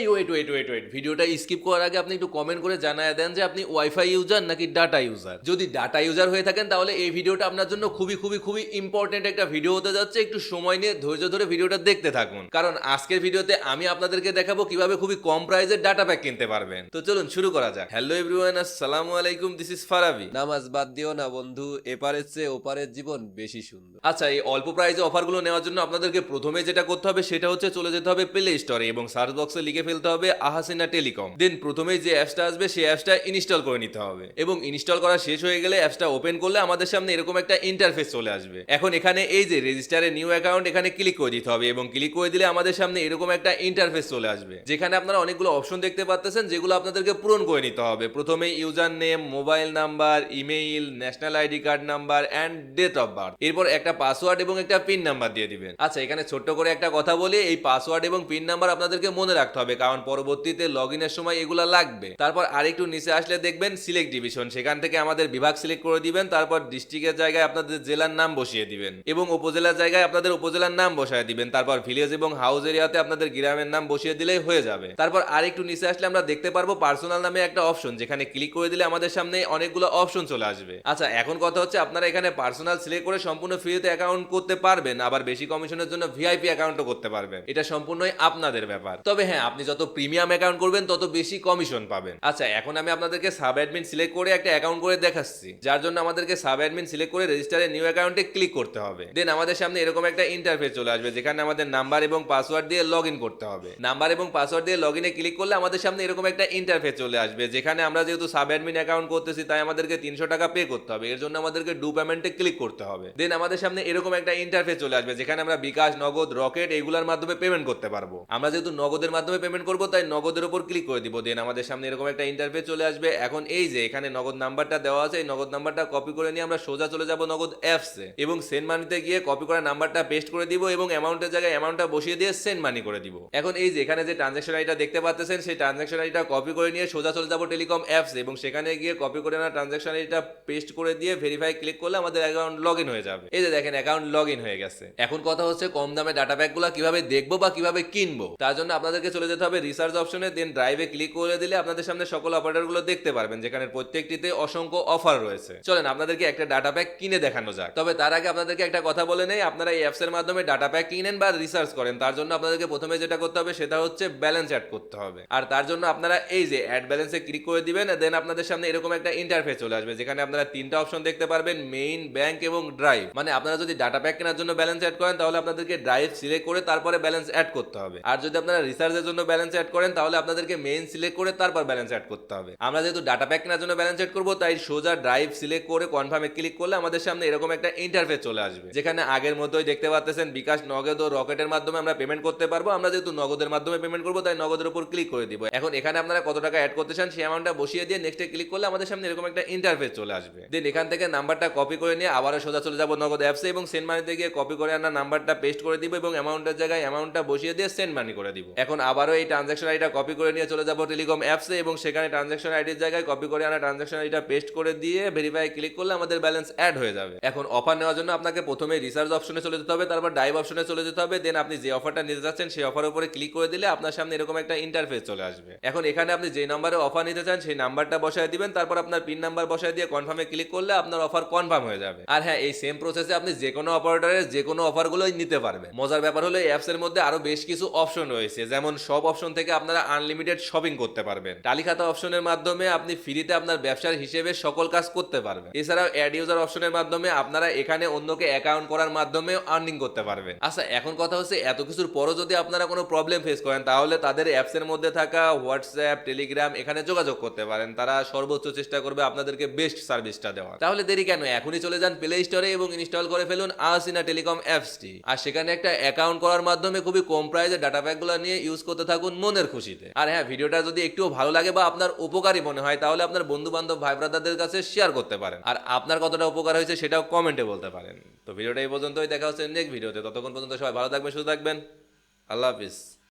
এই wait wait wait wait ভিডিওটা skip করার আগে আপনি একটু কমেন্ট করে জানায় দেন যে আপনি ওয়াইফাই ইউজার নাকি ডাটা ইউজার যদি ডাটা ইউজার হয়ে থাকেন তাহলে এই ভিডিওটা আপনার জন্য খুবই খুবই খুবই ইম্পর্টেন্ট একটা ভিডিও হতে যাচ্ছে। একটু সময় নিয়ে ধৈর্য ধরে ভিডিওটা দেখতে থাকুন। কারণ আজকের ভিডিওতে আমি আপনাদেরকে দেখাবো কীভাবে খুবই কম প্রাইসের ডাটা প্যাক কিনতে পারবেন। তো চলুন শুরু করা যাক। হ্যালো এভরিওয়ান আসসালামু আলাইকুম দিস ইজ ফারাবি নামাজ বাদ দিও না বন্ধু এপারের চেয়ে ওপারের জীবন বেশি সুন্দর। আচ্ছা এই অল্প প্রাইজে অফারগুলো নেওয়ার জন্য আপনাদেরকে প্রথমে যেটা করতে হবে সেটা হচ্ছে চলে যেতে হবে প্লে স্টোরে এবং সার্চ বক্সে লিখে ফেলতে হবে আহাসিনা টেলিকম। দেন প্রথমে যে অ্যাপসটা আসবে, সেই অ্যাপসটা ইনস্টল করে নিতে হবে। এবং ইনস্টল করা শেষ হয়ে গেলে অ্যাপসটা ওপেন করলে আমাদের সামনে এরকম একটা ইন্টারফেস চলে আসবে। এখন এখানে এই যে রেজিস্টারে নিউ অ্যাকাউন্ট এখানে ক্লিক করে দিতে হবে এবং ক্লিক করে দিলে আমাদের সামনে এরকম একটা ইন্টারফেস চলে আসবে। যেখানে আপনারা অনেকগুলো অপশন দেখতে পাচ্ছেন যেগুলো আপনাদেরকে পূরণ করে নিতে হবে। প্রথমে user name mobile number email national ID card number and date of birth এরপর একটা পাসওয়ার্ড এবং একটা পিন নাম্বার দিয়ে দিবেন। আচ্ছা এখানে ছোট্ট করে একটা কথা বলি। এই পাসওয়ার্ড এবং পিন নাম্বার আপনাদেরকে মনে রাখতে হবে। কারণ পরবর্তীতে লগ ইনের সময় এগুলা লাগবে। তারপর আরেকটু নিচে আসলে দেখবেন সিলেক্ট ডিভিশন সেখান থেকে আমাদের বিভাগ সিলেক্ট করে দিবেন, তারপর ডিস্ট্রিক্টের জায়গায় আপনাদের জেলার নাম বসিয়ে দিবেন এবং উপজেলার জায়গায় আপনাদের উপজেলার নাম বসায় দিবেন। তারপর ভিলেজ এবং হাউস এরিয়াতে আপনাদের গ্রামের নাম বসিয়ে দিলেই হয়ে যাবে। তারপর আরেকটু নিচে আসলে আমরা দেখতে পারব পার্সোনাল নামে একটা অপশন যেখানে ক্লিক করে দিলে আমাদের সামনে অনেকগুলো অপশন চলে আসবে। আচ্ছা এখন কথা হচ্ছে আপনারা এখানে পার্সোনাল সিলেক্ট করে সম্পূর্ণ ফ্রিতে অ্যাকাউন্ট করতে পারবেন, আবার বেশি কমিশনের জন্য ভিআইপি অ্যাকাউন্টও করতে পারবেন। এটা সম্পূর্ণই আপনাদের ব্যাপার। তবে হ্যাঁ আপনি যত প্রিমিয়াম অ্যাকাউন্ট করবেন, তত বেশি কমিশন পাবেন। আচ্ছা এখন আমি আপনাদেরকে সাব অ্যাডমিন সিলেক্ট করে একটা অ্যাকাউন্ট করে দেখাচ্ছি। যার জন্য আমাদেরকে সাব অ্যাডমিন সিলেক্ট করে রেজিস্টারে নিউ অ্যাকাউন্টে ক্লিক করতে হবে। দেন আমাদের সামনে এরকম একটা ইন্টারফেস চলে আসবে, যেখানে আমাদের নাম্বার এবং পাসওয়ার্ড দিয়ে লগ করতে হবে। নাম্বার এবং পাসওয়ার্ড দিয়ে লগ ক্লিক করলে আমাদের সামনে এরকম একটা ইন্টারফেস চলে আসবে, যেখানে আমরা যেহেতু সাব অ্যাডমিন অ্যাকাউন্ট করতেছি, তাই আমাদেরকে তিনশো টাকা পে করতে হবে। এর জন্য আমাদেরকে ডু পেমেন্টে ক্লিক করতে হবে। দেন আমাদের সামনে এরকম একটা ইন্টারফেস চলে আসবে, যেখানে আমরা বিকাশ, নগদ, রকেট, এগুলোর মাধ্যমে পেমেন্ট করতে পারব। আমরা যেহেতু নগদের মাধ্যমে পেমেন্ট করব, তাই নগদের উপর ক্লিক করে দিব। দেন আমাদের সামনে এরকম একটা ইন্টারফেস চলে আসবে। এখন এই যে, এখানে নগদ নাম্বারটা দেওয়া আছে, এই নগদ নাম্বারটা কপি করে নিয়ে আমরা সোজা চলে যাব নগদ অ্যাপসে এবং সেন্ড মানিতে গিয়ে কপি করা নাম্বারটা পেস্ট করে দিব এবং অ্যামাউন্টের জায়গায় অ্যামাউন্টটা বসিয়ে দিয়ে সেন্ড মানি করে দিব। এখন এই যে, এখানে যে ট্রানজাকশন আইটা দেখতে পাচ্ছেন, সেই ট্রানজাকশন আইটা কপি করে নিয়ে সোজা চলে যাব টেলিকম অ্যাপস এবং সেখানে গিয়ে কপি করে না ট্রানজাকশন আইটা পেস্ট করে দিয়ে ভেরিফাই ক্লিক করলে আমাদের অ্যাকাউন্ট লগ ইন হয়ে যাবে। এই যে দেখেন অ্যাকাউন্ট লগ ইন হয়ে গেছে। এখন কথা হচ্ছে কম দামে ডাটা প্যাকগুলো কীভাবে দেখব বা কীভাবে কিনবো। তার জন্য আপনাদেরকে চলে যেতে হবে রিসার্চ অপশনে দেন ড্রাইভে ক্লিক করে দিলে আপনাদের সামনে সকল অপারেটরগুলো দেখতে পারবেন, যেখানে প্রত্যেকটিতে অসংখ্য অফার রয়েছে। চলেন, আপনাদেরকে একটা ডাটা প্যাক কিনে দেখানো যাক। তবে তার আগে আপনাদেরকে একটা কথা বলে নেই, আপনারা এই অ্যাপসের মাধ্যমে ডাটা প্যাক কিনেন বা রিসার্চ করেন, তার জন্য আপনাদেরকে প্রথমে যেটা করতে হবে, সেটা হচ্ছে ব্যালেন্স অ্যাড করতে হবে। আর তার জন্য আপনারা এই যে অ্যাড ব্যালেন্সে ক্লিক করে দিবেন দেন আপনাদের সামনে এরকম একটা ইন্টারফেস চলে আসবে, যেখানে আপনারা তিনটা অপশন দেখতে পারবেন মেইন ব্যাংক এবং ড্রাইভ মানে আপনারা যদি ডাটা প্যাক কেনার জন্য ব্যালেন্স অ্যাড করেন, তাহলে আপনাদেরকে ড্রাইভ সিলেক্ট করে তারপরে ব্যালেন্স অ্যাড করতে হবে। আর যদি আপনারা রিসার্চের জন্য ব্যালেন্স অ্যাড করেন, তাহলে আপনাদেরকে মেইন সিলেক্ট করে তারপর ব্যালেন্স অ্যাড করতে হবে। আমরা যেহেতু ডাটা প্যাক কেনার জন্য ব্যালেন্স অ্যাড করব, তাই সোজা ড্রাইভ সিলেক্ট করে কনফার্মে ক্লিক করলে আমাদের সামনে এরকম একটা ইন্টারফেস চলে আসবে। যেখানে আগের মতোই দেখতে পাচ্ছেন বিকাশ নগদ ও রকেটের মাধ্যমে আমরা পেমেন্ট করতে পারব। আমরা যেহেতু নগদের মাধ্যমে পেমেন্ট করব, তাই নগদের উপর ক্লিক করে দিব। এখন এখানে আপনারা কত টাকা অ্যাড করতে চান, সেই অ্যামাউন্টটা বসিয়ে দিয়ে নেক্সটে ক্লিক করলে আমাদের সামনে এরকম একটা ইন্টারফেস চলে আসবে। দেন এখান থেকে নাম্বারটা কপি করে নিয়ে আবারও সোজা চলে যাব নগদ অ্যাপসে এবং সেন্ড মানিতে গিয়ে কপি করে আনা নাম্বারটা পেস্ট করে দিব এবং অ্যামাউন্টের জায়গায় অ্যামাউন্টটা বসিয়ে দিয়ে সেন্ড মানি করে দিব। এখন আবারও এই ট্রানজাকশন আইডিটা কপি করে নিয়ে চলে যাব টেলিকম অ্যাপসে এবং সেখানে ট্রানজাকশন আইডির জায়গায় কপি করে আনা ট্রানজাকশন আইডিটা পেস্ট করে দিয়ে ভেরিফাই ক্লিক করলে আমাদের ব্যালেন্স অ্যাড হয়ে যাবে। এখন অফার নেওয়ার জন্য আপনাকে প্রথমে রিসার্চ অপশনে চলে যেতে হবে, তারপর ডাইভ অপশনে চলে যেতে হবে দেন আপনি যে অফারটা নিতে যাচ্ছেন সেই অফার উপরে ক্লিক করে দিলে আপনার সামনে এরকম একটা ইন্টারফেস চলে আসবে। এখন এখানে আপনি যে নাম্বারে অফার নিতে চান সেই নাম্বারটা বসায় দিবেন, তারপর আপনার পিন নাম্বার বসায় দিয়ে কনফার্মে ক্লিক করলে আপনার অফার কনফার্ম হয়ে যাবে। আর হ্যাঁ এই সেম প্রসেসে আপনি যে কোনো অপারেটরের যে কোনো অফারগুলোই নিতে পারবেন। মজার ব্যাপার হলো এই অ্যাপসের মধ্যে আরও বেশ কিছু অপশন রয়েছে, যেমন সব অপশন থেকে আপনারা আনলিমিটেড শপিং করতে পারবেন। তালিকাতা অপশনের মাধ্যমে আপনি ফ্রিতে আপনার ব্যবসার হিসেবে সকল কাজ করতে পারবেন। এছাড়াও অ্যাড ইউজার অপশনের মাধ্যমে আপনারা এখানে অন্যকে অ্যাকাউন্ট করার মাধ্যমে আর্নিং করতে পারবেন। আচ্ছা এখন কথা হচ্ছে এত কিছুর পরও যদি আপনারা কোনো প্রবলেম ফেস করেন, তাহলে তাদের অ্যাপসের মধ্যে থাকা হোয়াটসঅ্যাপ টেলিগ্রাম এখানে যোগাযোগ করতে পারেন। তারা সর্বোচ্চ চেষ্টা করবে আপনাদেরকে বেস্ট সার্ভিসটা দেওয়ার। তাহলে দেরি কেন? এখনই চলে যান প্লে স্টোরে এবং ইনস্টল করে ফেলুন আসিনা টেলিকম অ্যাপসটি আর সেখানে একটা অ্যাকাউন্ট করার মাধ্যমে খুবই কম প্রাইসে ডাটা প্যাকগুলো নিয়ে ইউজ করতে থাকুন। মনের খুশিতে। আর হ্যাঁ ভিডিওটা যদি একটু ভালো লাগে বা আপনার উপকারী মনে হয়, তাহলে আপনার বন্ধু বান্ধব ভাই ব্রাদারদের কাছে শেয়ার করতে পারেন। আর আপনার কতটা উপকার হয়েছে সেটাও কমেন্টে বলতে পারেন। তো ভিডিওটা এই পর্যন্তই, দেখা হচ্ছে নেক্সট ভিডিওতে ততক্ষণ পর্যন্ত সবাই ভালো থাকবেন, সুস্থ থাকবেন। আল্লাহ হাফিজ।